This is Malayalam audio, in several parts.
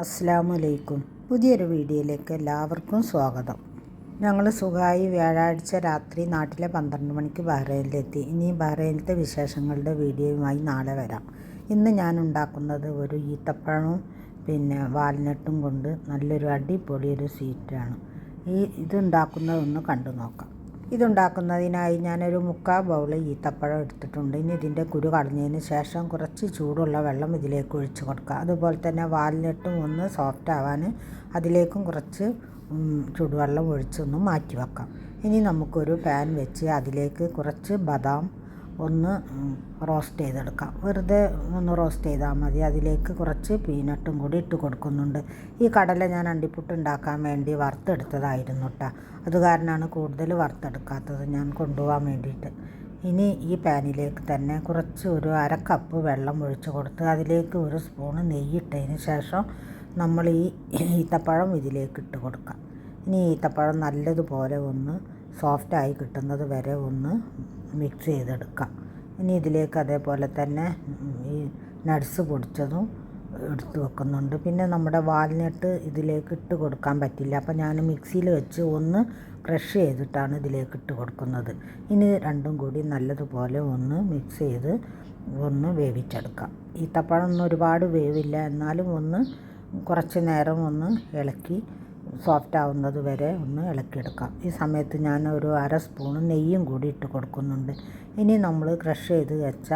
അസ്സാം വലൈക്കും പുതിയൊരു വീഡിയോയിലേക്ക് എല്ലാവർക്കും സ്വാഗതം. ഞങ്ങൾ സുഖമായി വ്യാഴാഴ്ച രാത്രി നാട്ടിലെ പന്ത്രണ്ട് മണിക്ക് ബഹ്റൈനിലെത്തി. ഇനി ബഹ്റൈനിലത്തെ വിശേഷങ്ങളുടെ വീഡിയോയുമായി നാളെ വരാം. ഇന്ന് ഞാൻ ഉണ്ടാക്കുന്നത് ഒരു ഈത്തപ്പഴവും പിന്നെ വാൽനട്ടും കൊണ്ട് നല്ലൊരു അടിപൊളി ഒരു സ്വീറ്റാണ്. ഈ ഇതുണ്ടാക്കുന്നതൊന്ന് കണ്ടു നോക്കാം ഇതുണ്ടാക്കുന്നതിനായി ഞാനൊരു മുക്കാൽ ബൗൾ ഈത്തപ്പഴം എടുത്തിട്ടുണ്ട്. ഇനി ഇതിന്റെ കുരു കളഞ്ഞതിന് ശേഷം കുറച്ച് ചൂടുള്ള വെള്ളം ഇതിലേക്ക് ഒഴിച്ചു കൊടുക്കുക. അതുപോലെ തന്നെ വാൽനട്ടും ഒന്ന് സോഫ്റ്റ് ആവാൻ അതിലേക്കും കുറച്ച് ചൂടുവെള്ളം ഒഴിച്ചൊന്ന് മാറ്റി വെക്കാം ഇനി നമുക്കൊരു പാൻ വെച്ച് അതിലേക്ക് കുറച്ച് ബദാം ഒന്ന് റോസ്റ്റ് ചെയ്തെടുക്കാം. വെറുതെ ഒന്ന് റോസ്റ്റ് ചെയ്താൽ മതി. അതിലേക്ക് കുറച്ച് പീനട്ടും കൂടി ഇട്ട് കൊടുക്കുന്നുണ്ട്. ഈ കടല ഞാൻ അണ്ടിപ്പുട്ട് ഉണ്ടാക്കാൻ വേണ്ടി വറുത്തെടുത്തതായിരുന്നു കേട്ടോ അത് കാരണമാണ് കൂടുതൽ വറുത്തെടുക്കാത്തത് ഞാൻ കൊണ്ടുപോകാൻ വേണ്ടിയിട്ട്. ഇനി ഈ പാനിലേക്ക് തന്നെ കുറച്ച് ഒരു അര കപ്പ് വെള്ളം ഒഴിച്ച് കൊടുത്ത് അതിലേക്ക് ഒരു സ്പൂണ് നെയ്യിട്ടതിന് ശേഷം നമ്മൾ ഈ ഈത്തപ്പഴം ഇതിലേക്ക് ഇട്ട് കൊടുക്കാം. ഇനി ഈത്തപ്പഴം നല്ലതുപോലെ ഒന്ന് സോഫ്റ്റായി കിട്ടുന്നത് വരെ ഒന്ന് മിക്സ് ചെയ്തെടുക്കാം ഇനി ഇതിലേക്ക് അതേപോലെ തന്നെ ഈ നട്സ് പൊടിച്ചതും എടുത്ത് വെക്കുന്നുണ്ട്. പിന്നെ നമ്മുടെ വാൽനട്ട് ഇതിലേക്ക് ഇട്ട് കൊടുക്കാൻ പറ്റില്ല. അപ്പോൾ ഞാൻ മിക്സിയിൽ വെച്ച് ഒന്ന് ക്രഷ് ചെയ്തിട്ടാണ് ഇതിലേക്ക് ഇട്ട് കൊടുക്കുന്നത്. ഇനി രണ്ടും കൂടി നല്ലതുപോലെ ഒന്ന് മിക്സ് ചെയ്ത് ഒന്ന് വേവിച്ചെടുക്കാം. ഈത്തപ്പഴം ഒന്നും ഒരുപാട് വേവില്ല. എന്നാലും ഒന്ന് കുറച്ച് നേരം ഒന്ന് ഇളക്കി സോഫ്റ്റ് ആവുന്നത് വരെ ഒന്ന് ഇളക്കിയെടുക്കാം. ഈ സമയത്ത് ഞാൻ ഒരു അര സ്പൂൺ നെയ്യും കൂടി ഇട്ട് കൊടുക്കുന്നുണ്ട്. ഇനി നമ്മൾ ക്രഷ് ചെയ്ത് വെച്ച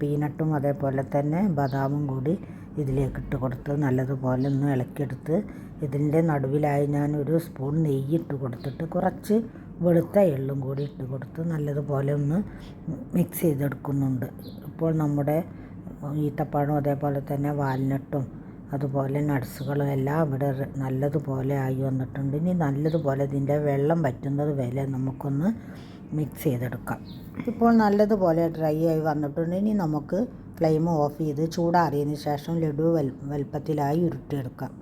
പീനട്ടും അതേപോലെ തന്നെ ബദാമും കൂടി ഇതിലേക്ക് ഇട്ട് കൊടുത്ത് നല്ലതുപോലെ ഒന്ന് ഇളക്കിയെടുത്ത് ഇതിന്റെ നടുവിലായി ഞാൻ ഒരു സ്പൂൺ നെയ്യ് ഇട്ട് കൊടുത്തിട്ട് കുറച്ച് വെളുത്ത എള്ളും കൂടി ഇട്ട് കൊടുത്ത് നല്ലതുപോലെ ഒന്ന് മിക്സ് ചെയ്തെടുക്കുന്നുണ്ട്. ഇപ്പോൾ നമ്മുടെ ഈത്തപ്പഴം അതേപോലെ തന്നെ വാൽനട്ടും അതുപോലെ നട്ട്സുകളും എല്ലാം ഇവിടെ നല്ലതുപോലെ ആയി വന്നിട്ടുണ്ട്. ഇനി നല്ലതുപോലെ ഇതിന്റെ വെള്ളം പറ്റുന്നത് വരെ നമുക്കൊന്ന് മിക്സ് ചെയ്തെടുക്കാം. ഇപ്പോൾ നല്ലതുപോലെ ഡ്രൈ ആയി വന്നിട്ടുണ്ട്. ഇനി നമുക്ക് ഫ്ലെയിം ഓഫ് ചെയ്ത് ചൂടാറിയതിന് ശേഷം ലഡു വൽ വലുപ്പത്തിലായി ഉരുട്ടിയെടുക്കാം.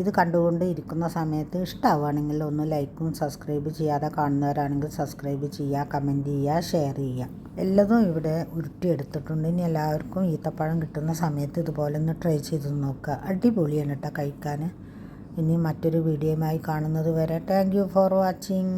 ഇത് കണ്ടുകൊണ്ട് ഇരിക്കുന്ന സമയത്ത് ഇഷ്ടമാവുകയാണെങ്കിൽ ഒന്ന് ലൈക്കും സബ്സ്ക്രൈബ് ചെയ്യാതെ കാണുന്നവരാണെങ്കിൽ സബ്സ്ക്രൈബ് ചെയ്യുക കമന്റ് ചെയ്യുക ഷെയർ ചെയ്യുക. എല്ലതും ഇവിടെ ഉരുട്ടിയെടുത്തിട്ടുണ്ട്. ഇനി എല്ലാവർക്കും ഈത്തപ്പഴം കിട്ടുന്ന സമയത്ത് ഇതുപോലെ ഒന്ന് ട്രൈ ചെയ്ത് നോക്കുക. അടിപൊളിയാണ് കേട്ടോ കഴിക്കാൻ. ഇനി മറ്റൊരു വീഡിയോയുമായി കാണുന്നത് വരെ. Thank for watching